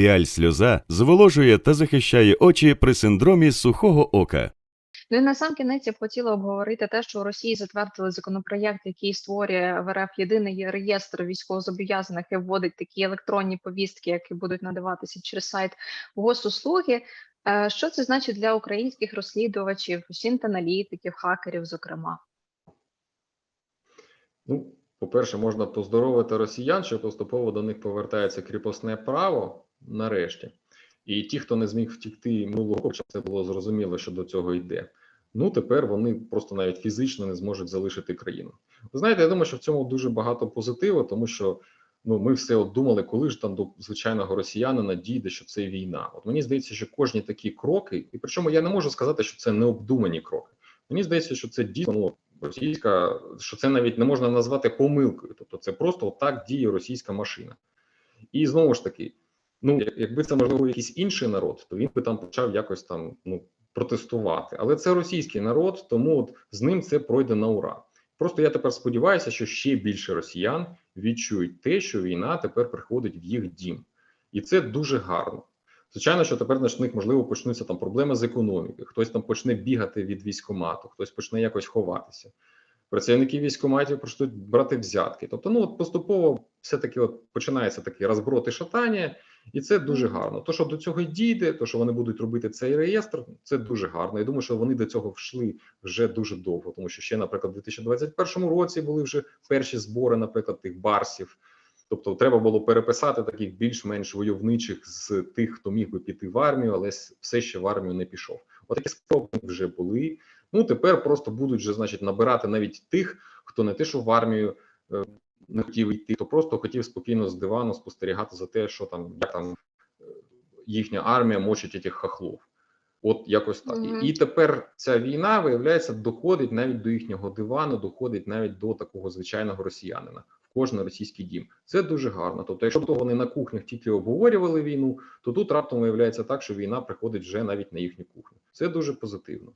Піаль сльоза зволожує та захищає очі при синдромі сухого ока. Ну і на сам кінець я б хотіла обговорити те, що у Росії затвердили законопроєкт, який створює в РФ єдиний реєстр військовозобов'язаних і вводить такі електронні повістки, які будуть надаватися через сайт госуслуги. Е, Що це значить для українських розслідувачів, сінт-аналітиків, хакерів, зокрема? Ну, по-перше, можна поздоровити росіян, що поступово до них повертається кріпосне право нарешті. І ті, хто не зміг втікти минулого року, це було зрозуміло, що до цього йде. Ну тепер вони просто навіть фізично не зможуть залишити країну. Ви знаєте, я думаю, що в цьому дуже багато позитиву, тому що ну ми все от думали, коли ж там до звичайного росіянина дійде, що це війна. От мені здається, що кожні такі кроки, і причому я не можу сказати, що це необдумані кроки. Мені здається, що це дійсно ну, російська, що це навіть не можна назвати помилкою. Тобто, це просто так діє російська машина. І знову ж таки, ну якби це можливо якийсь інший народ, то він би там почав якось там ну протестувати. Але це російський народ, тому от з ним це пройде на ура. Просто я тепер сподіваюся, що ще більше росіян відчують те, що війна тепер приходить в їх дім, і це дуже гарно. Звичайно, що тепер на можливо почнуться там проблеми з економіки. Хтось там почне бігати від військомату, хтось почне якось ховатися. Працівники військоматів почнуть брати взятки. Тобто, ну от поступово все таки от починається такий розброд і шатання, і це дуже гарно. То, що до цього дійде, то що вони будуть робити цей реєстр, це дуже гарно. Я думаю, що вони до цього йшли вже дуже довго, тому що ще, наприклад, у 2021 році були вже перші збори, наприклад, тих барсів. Тобто, треба було переписати таких більш-менш войовничих з тих, хто міг би піти в армію, але все ще в армію не пішов. Отакі спроби вже були. Ну тепер просто будуть же, значить, набирати навіть тих, хто не те, що в армію е, не хотів йти, то просто хотів спокійно з дивану спостерігати за те, що там як там е, їхня армія мочить цих хахлов. От якось так. Мгм. І, і тепер ця війна, виявляється, доходить навіть до їхнього дивану, доходить навіть до такого звичайного росіянина в кожен російський дім. Це дуже гарно. Тобто, якщо то вони на кухнях тільки обговорювали війну, то тут раптом виявляється так, що війна приходить вже навіть на їхню кухню. Це дуже позитивно.